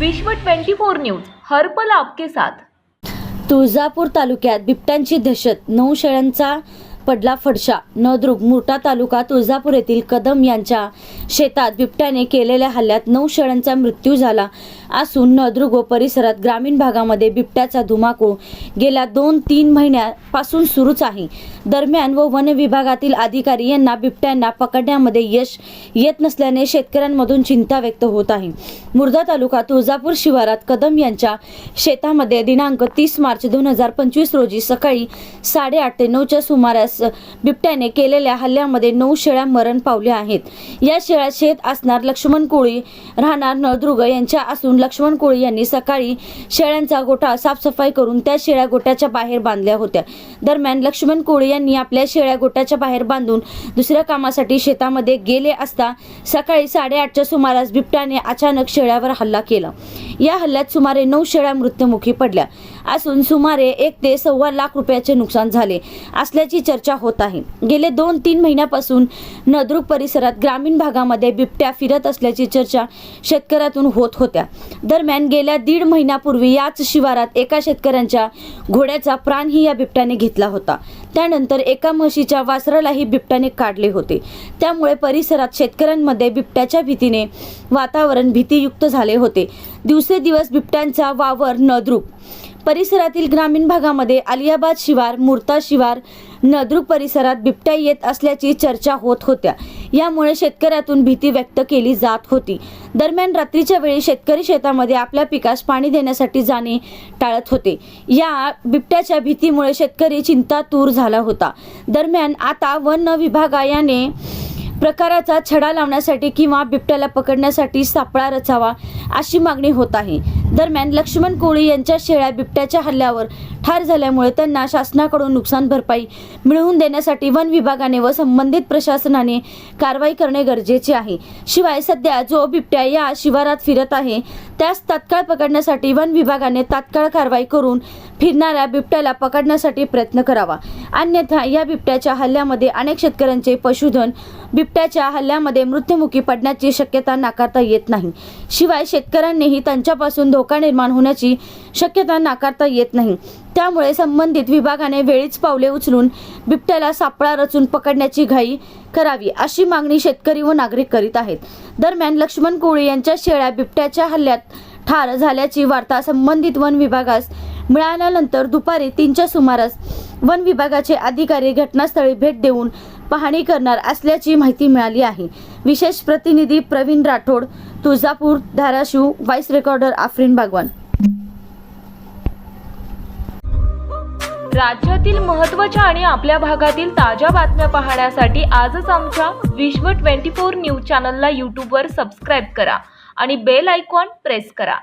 विश्व 24 न्यूज हर्पल आपके साथ. तुळजापूर तालुक्यात बिबट्यांची दहशत नऊ शेळ्यांचा पडला फडशा. नळदुर्ग मुर्टा तालुका तुळजापूर येथील कदम यांच्या शेतात बिबट्याने केलेल्या हल्ल्यात नऊ शेळ्यांचा मृत्यू झाला असून नळदुर्ग व परिसरात ग्रामीण भागामध्ये बिबट्याचा धुमाकूळ गेल्या दोन तीन महिन्यापासून सुरूच आहे. दरम्यान व वन विभागातील अधिकारी यांना बिबट्यांना पकडण्यामध्ये यश येत नसल्याने शेतकऱ्यांमधून चिंता व्यक्त होत आहे. मुर्दा तालुका तुळजापूर शिवारात कदम यांच्या शेतामध्ये दिनांक तीस मार्च दोन हजार पंचवीस रोजी सकाळी साडेआठ ते नऊच्या सुमारास बिबट्याने केलेल्या हल्ल्यामध्ये नऊ शेळ्या मरण पावल्या आहेत. या शेळ्या शेत असणार लक्ष्मण कोळी राहणार नळदुर्ग यांच्या असून लक्ष्मण कोळी यांनी सकाळी शेळ्यांचा गोठा साफसफाई करून त्या शेळ्या गोट्याच्या बाहेर बांधल्या होत्या. दरम्यान लक्ष्मण कोळी यांनी आपल्या शेळ्या गोट्याच्या बाहेर बांधून दुसऱ्या कामासाठी शेतामध्ये गेले असता सकाळी साडेआठच्या सुमारास बिबट्याने अचानक शेळ्यावर हल्ला केला. या हल्ल्यात सुमारे नऊ शेळ्या मृत्युमुखी पडल्या. असून सुमारे एक ते सव्वा लाख रुपयाचे नुकसान झाले. असल्याची चर्चा होत आहे. गेले दोन तीन महिन्यापासून नद्रुक परिसरात ग्रामीण भागामध्ये बिबट्या फिरत असल्याची चर्चा शेतकऱ्यातून होत होत्या. दरम्यान गेल्या दीड महिन्यापूर्वी याच शिवारात एका शेतकऱ्यांच्या घोड्याचा प्राणही या बिबट्याने घेतला होता. त्यानंतर एका म्हशीच्या वासरालाही बिबट्याने काढले होते. त्यामुळे परिसरात शेतकऱ्यांमध्ये बिबट्याच्या भीतीने वातावरण भीतीयुक्त झाले होते. दिवसेदिवस बिबट्यांचा वावर नद्रुक परिसरातील ग्रामीण भागामध्ये अलियाबाद शिवार मुर्ता शिवार नद्रुक परिसरात बिबट्या येत असल्याची चर्चा होत होत्या. यामुळे शेतकऱ्यातून भीती व्यक्त केली जात होती. दरम्यान रात्रीच्या वेळी शेतकरी शेतामध्ये आपल्या पिकास पाणी देण्यासाठी जाणे टाळत होते. या बिबट्याच्या भीतीमुळे शेतकरी चिंतातूर झाला होता. दरम्यान आता वन विभागायाने प्रकाराचा छडा लावण्यासाठी किंवा बिबट्याला पकडण्यासाठी सापळा रचावा अशी मागणी होत आहे. दरम्यान लक्ष्मण कोळी यांच्या शेळ्या बिबट्याच्या हल्ल्यावर ठार झाल्यामुळे त्यांना शासनाकडून नुकसान भरपाई मिळवून देण्यासाठी वन विभागाने व संबंधित प्रशासनाने कारवाई करणे गरजेचे आहे. शिवाय सध्या जो बिबट्या या शिवारात फिरत आहे त्यास तात्काळ पकडण्यासाठी वन विभागाने तात्काळ कारवाई करून फिरणाऱ्या बिबट्याला पकडण्यासाठी प्रयत्न करावा. अन्यथा या बिबट्याच्या हल्ल्यामध्ये अनेक शेतकऱ्यांचे पशुधन बिबट्याच्या हल्ल्यामध्ये मृत्युमुखी पडण्याची शक्यता नाकारता येत नाही. शिवाय शेतकऱ्यांनीही त्यांच्यापासून धोका निर्माण होण्याची शक्यता नाकारता येत नाही. त्यामुळे संबंधित विभागाने वेळीच पावले उचलून बिबट्याला सापळा रचून पकडण्याची घाई करावी अशी मागणी शेतकरी व नागरिक करीत आहेत. दरम्यान लक्ष्मण कोळी यांच्या शेळ्या बिबट्याच्या हल्ल्यात ठार झाल्याची वार्ता संबंधित वन विभागास मिळाल्यानंतर दुपारी तीनच्या सुमारास वन विभागाचे अधिकारी घटनास्थळी भेट देऊन पाहणी करणार असल्याची माहिती मिळाली आहे. विशेष प्रतिनिधी प्रवीण राठोड तुळजापूर धाराशिव व्हाईस रेकॉर्डर आफरीन बागवान राज्यातील महत्त्वाच्या आणि आपल्या भागातील ताज्या बातम्या पाहण्यासाठी आजच आमच्या विश्व 24 न्यूज चॅनलला यूट्यूबवर सबस्क्राईब करा आणि बेल आयकॉन प्रेस करा.